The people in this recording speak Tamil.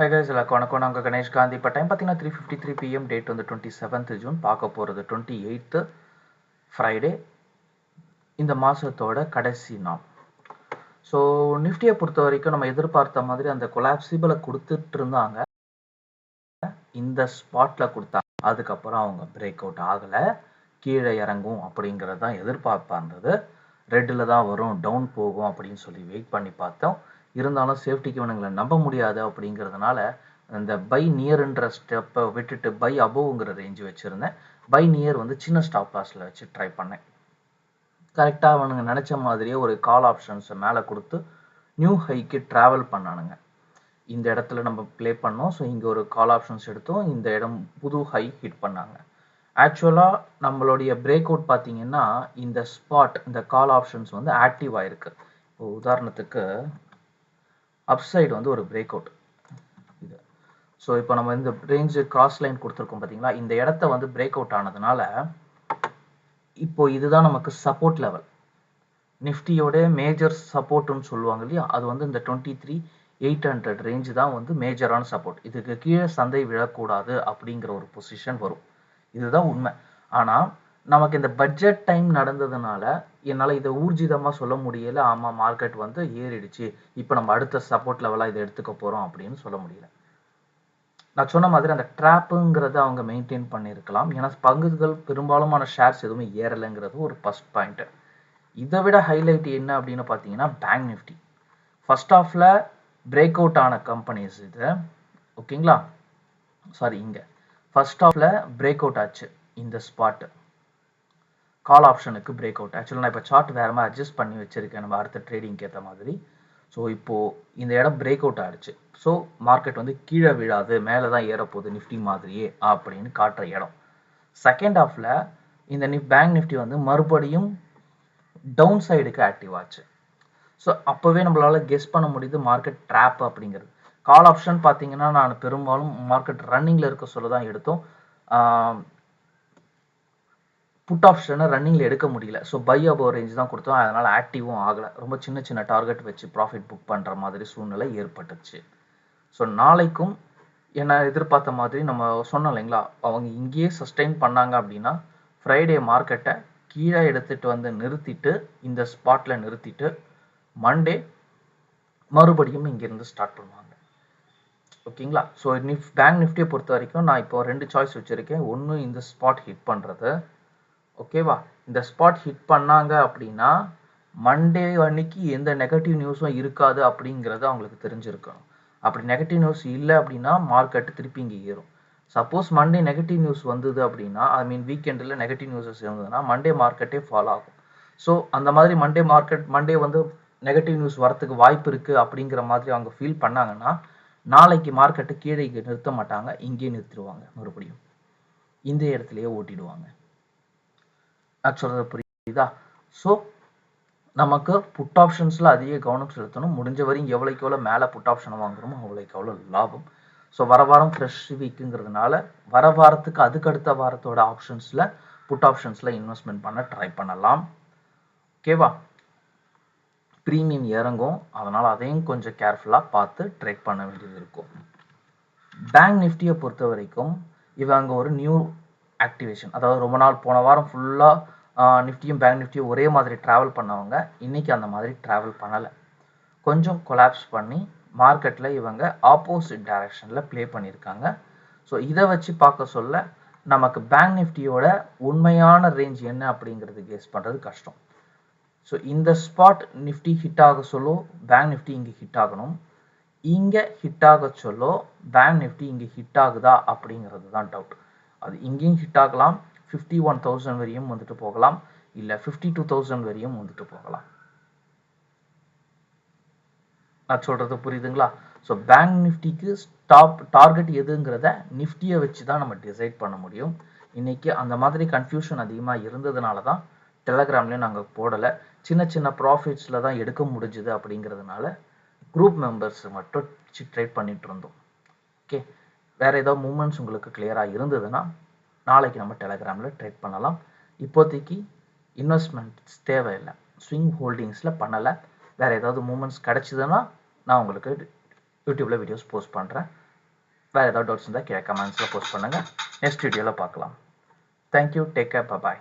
ஹை கைஸ் எல்லாருக்கும் வணக்கம். நாங்கள் கணேஷ் காந்தி. இப்போ டைம் பார்த்தீங்கன்னா three fifty three PM date வந்து டுவெண்ட்டி செவன்த் ஜூன் பார்க்க போகிறது டுவெண்ட்டி எயித்து ஃப்ரைடே இந்த மாதத்தோட கடைசி நாள். ஸோ நிஃப்டியை பொறுத்த வரைக்கும் நம்ம எதிர்பார்த்த மாதிரி அந்த கொலாப்சிபிளை கொடுத்துட்டு இருந்தாங்க. இந்த ஸ்பாட்ல கொடுத்தாங்க அதுக்கப்புறம் அவங்க பிரேக் அவுட் ஆகலை. கீழே இறங்கும் அப்படிங்கிறது தான் எதிர்பார்ப்பா இருந்தது ரெட்டில் தான் வரும் டவுன் போகும் அப்படின்னு சொல்லி வெயிட் பண்ணி பார்த்தோம். இருந்தாலும் சேஃப்டிக்கு இவனுங்களை நம்ப முடியாது அப்படிங்கிறதுனால இந்த பை நியர்ன்ற ஸ்டெப்பை விட்டுட்டு பை அபோவ்ங்கிற ரேஞ்சு வச்சுருந்தேன். பை நியர் வந்து சின்ன ஸ்டாப் லாஸில் வச்சு ட்ரை பண்ணேன். கரெக்டாக அவனுங்க நினச்ச மாதிரியே ஒரு கால் ஆப்ஷன்ஸை மேலே கொடுத்து நியூ ஹைக்கு ட்ராவல் பண்ணானுங்க. இந்த இடத்துல நம்ம ப்ளே பண்ணோம். ஸோ இங்கே ஒரு கால் ஆப்ஷன்ஸ் எடுத்தோம். இந்த இடம் புது ஹை ஹிட் பண்ணாங்க. ஆக்சுவலாக நம்மளுடைய பிரேக் அவுட் பார்த்தீங்கன்னா இந்த ஸ்பாட் இந்த கால் ஆப்ஷன்ஸ் வந்து ஆக்டிவ் ஆயிருக்கு. இப்போ உதாரணத்துக்கு அப்சைடு வந்து ஒரு பிரேக் அவுட் இது. ஸோ இப்போ நம்ம இந்த ரேஞ்சு கிராஸ் லைன் கொடுத்துருக்கோம் பார்த்தீங்களா இந்த இடத்த வந்து பிரேக் அவுட் ஆனதுனால இப்போ இதுதான் நமக்கு சப்போர்ட் லெவல் நிஃப்டியோட மேஜர் சப்போர்ட்னு சொல்லுவாங்க இல்லையா? அது வந்து இந்த twenty three eight hundred range தான் வந்து மேஜரான சப்போர்ட் இதுக்கு கீழே சந்தை விழக்கூடாது அப்படிங்கிற ஒரு பொசிஷன் வரும். இதுதான் உண்மை. ஆனால் நமக்கு இந்த பட்ஜெட் டைம் நடந்ததுனால என்னால் இதை ஊர்ஜிதமாக சொல்ல முடியல. ஆமாம் மார்க்கெட் வந்து ஏறிடுச்சு. இப்போ நம்ம அடுத்த சப்போர்ட் லெவலாக இதை எடுத்துக்க போகிறோம் அப்படின்னு சொல்ல முடியல. நான் சொன்ன மாதிரி அந்த ட்ராப்புங்கிறத அவங்க மெயின்டைன் பண்ணியிருக்கலாம் ஏன்னா பங்குகள் பெரும்பாலுமான ஷேர்ஸ் எதுவுமே ஏறலைங்கிறது ஒரு ஃபஸ்ட் பாயிண்ட்டு இதை விட ஹைலைட் என்ன அப்படின்னு பார்த்தீங்கன்னா பேங்க் நிஃப்டி ஃபர்ஸ்ட் ஆஃபில் பிரேக் அவுட் ஆன கம்பெனிஸ் இது. ஓகேங்களா சாரி இங்கே. ஃபர்ஸ்ட் ஆஃபில் பிரேக் அவுட் ஆச்சு. இந்த ஸ்பாட்டு கால் ஆப்ஷனுக்கு பிரேக் அவுட் ஆக்சுவலாக நான் இப்போ சார்ட் வேறு மாதிரி அட்ஜஸ்ட் பண்ணி வச்சுருக்கேன். நம்ம அடுத்த ட்ரேடிங்க்கு ஏற்ற மாதிரி. ஸோ இப்போது இந்த இடம் பிரேக் அவுட் ஆகிடுச்சு ஸோ மார்க்கெட் வந்து கீழே விழாது மேலே தான் ஏறப்போகுது நிஃப்டி மாதிரியே அப்படின்னு காட்டுற இடம். செகண்ட் ஹாஃப்ல இந்த நிஃப் பேங்க் நிஃப்டி வந்து மறுபடியும் டவுன் சைடுக்கு ஆக்டிவ் ஆச்சு. ஸோ அப்போவே நம்மளால் கெஸ் பண்ண முடியுது மார்க்கெட் ட்ராப் அப்படிங்கிறது. கால் ஆப்ஷன் பார்த்தீங்கன்னா நான் பெரும்பாலும் மார்க்கெட் ரன்னிங்கில் இருக்க சொல்ல தான் எடுத்தோம். புட் ஆப்ஷனை ரன்னிங்கில் எடுக்க முடியல. ஸோ பை அபோ ரேஞ்ச் தான் கொடுத்தோம். அதனால் ஆக்டிவும் ஆகலை. ரொம்ப சின்ன சின்ன டார்கெட் வச்சு ப்ராஃபிட் புக் பண்ணுற மாதிரி சூழ்நிலை ஏற்பட்டுச்சு. ஸோ நாளைக்கும் என்ன எதிர்பார்த்த மாதிரி நம்ம சொன்னோம் இல்லைங்களா? அவங்க இங்கேயே சஸ்டெயின் பண்ணாங்க அப்படின்னா ஃப்ரைடே மார்க்கெட்டை கீழே எடுத்துகிட்டு வந்து நிறுத்திட்டு இந்த ஸ்பாட்டில் நிறுத்திட்டு மண்டே மறுபடியும் இங்கேருந்து ஸ்டார்ட் பண்ணுவாங்க. ஓகேங்களா? ஸோ நிஃப் பேங்க் நிஃப்டியை பொறுத்த வரைக்கும் நான் இப்போ ரெண்டு சாய்ஸ் வச்சுருக்கேன். ஒன்று இந்த ஸ்பாட் ஹிட் பண்ணுறது ஓகேவா இந்த ஸ்பாட் ஹிட் பண்ணாங்க அப்படின்னா மண்டே அன்னைக்கு எந்த நெகட்டிவ் நியூஸும் இருக்காது அப்படிங்கிறது அவங்களுக்கு தெரிஞ்சிருக்கணும். அப்படி நெகட்டிவ் நியூஸ் இல்லை அப்படின்னா மார்க்கெட்டு திருப்பி இங்கே ஏறும். சப்போஸ் மண்டே நெகட்டிவ் நியூஸ் வந்தது அப்படின்னா ஐ மீன் வீக்கெண்டில் நெகட்டிவ் நியூஸஸ் இருந்ததுன்னா மண்டே மார்க்கெட்டே ஃபாலோ ஆகும். ஸோ அந்த மாதிரி மண்டே மார்க்கெட் மண்டே வந்து நெகட்டிவ் நியூஸ் வரத்துக்கு வாய்ப்பு இருக்குது அப்படிங்கிற மாதிரி அவங்க ஃபீல் பண்ணாங்கன்னா நாளைக்கு மார்க்கெட்டு கீழே நிறுத்த மாட்டாங்க இங்கேயே நிறுத்திடுவாங்க மறுபடியும். இந்த இடத்துலயே ஓட்டிடுவாங்க. நான் புரியுதா? ஸோ நமக்கு புட் ஆப்ஷன்ஸில் அதிக கவனம் செலுத்தணும். முடிஞ்ச வரையும் எவ்வளோக்கு எவ்வளோ மேலே புட் ஆப்ஷனை வாங்குறோமோ அவ்வளோக்கு எவ்வளோ லாபம். ஸோ வர வாரம் ஃப்ரெஷ் வீக்குங்கிறதுனால வர வாரத்துக்கு அதுக்கு அடுத்த வாரத்தோட ஆப்ஷன்ஸில் புட் ஆப்ஷன்ஸில் இன்வெஸ்ட்மெண்ட் பண்ண ட்ரை பண்ணலாம். ஓகேவா ப்ரீமியம் இறங்கும். அதனால் அதையும் கொஞ்சம் கேர்ஃபுல்லாக பார்த்து ட்ரேட் பண்ண வேண்டியது இருக்கும். பேங்க் நிஃப்டியை பொறுத்த வரைக்கும் இவங்க ஒரு நியூ ஆக்டிவேஷன் அதாவது ரொம்ப நாள் போன வாரம் ஃபுல்லாக நிஃப்டியும் பேங்க் நிஃப்டியும் ஒரே மாதிரி ட்ராவல் பண்ணவங்க இன்றைக்கி அந்த மாதிரி ட்ராவல் பண்ணலை. கொஞ்சம் கொலாப்ஸ் பண்ணி மார்க்கெட்டில் இவங்க ஆப்போசிட் டைரக்ஷனில் ப்ளே பண்ணியிருக்காங்க. ஸோ இதை வச்சு பார்க்க சொல்ல நமக்கு பேங்க் நிஃப்டியோட உண்மையான ரேஞ்ச் என்ன அப்படிங்கிறது கெஸ் பண்ணுறது கஷ்டம். ஸோ இந்த ஸ்பாட் நிஃப்டி ஹிட் ஆக சொல்லோ பேங்க் நிஃப்டி இங்கே ஹிட் ஆகணும். இங்கே ஹிட் ஆக சொல்லோ பேங்க் நிஃப்டி இங்கே ஹிட் ஆகுதா அப்படிங்கிறது தான் டவுட் அது இங்கேயும் ஹிட் ஆகலாம். ஃபிஃப்டி ஒன் தௌசண்ட் வரையும் வந்துட்டு போகலாம். இல்லை ஃபிஃப்டி டூ தௌசண்ட் வரையும் வந்துட்டு போகலாம். நான் சொல்றது புரியுதுங்களா? ஸோ பேங்க் நிஃப்டிக்கு ஸ்டாப் டார்கெட் எதுங்கிறத நிஃப்டியை வச்சு தான் நம்ம டிசைட் பண்ண முடியும். இன்னைக்கு அந்த மாதிரி கன்ஃபியூஷன் அதிகமாக இருந்ததுனால தான் டெலகிராம்லேயும் நாங்கள் போடலை. சின்ன சின்ன ப்ராஃபிட்ஸில் தான் எடுக்க முடிஞ்சுது அப்படிங்கிறதுனால குரூப் மெம்பர்ஸ் மட்டும் ட்ரேட் பண்ணிட்டு இருந்தோம். ஓகே வேற ஏதாவது மூமெண்ட்ஸ் உங்களுக்கு கிளியராக இருந்ததுன்னா நாளைக்கு நம்ம டெலகிராமில் ட்ரேட் பண்ணலாம். இப்போதைக்கு இன்வெஸ்ட்மெண்ட்ஸ் தேவையில்லை. ஸ்விங் ஹோல்டிங்ஸில் பண்ணலை. வேறு ஏதாவது மூமெண்ட்ஸ் கிடச்சிதுன்னா நான் உங்களுக்கு யூடியூப்பில் வீடியோஸ் போஸ்ட் பண்ணுறேன் வேறு ஏதாவது டவுட்ஸ் இருந்தால் கீழே கமெண்ட்ஸில் போஸ்ட் பண்ணுங்கள் நெக்ஸ்ட் வீடியோவில் பார்க்கலாம். Thank you take care bye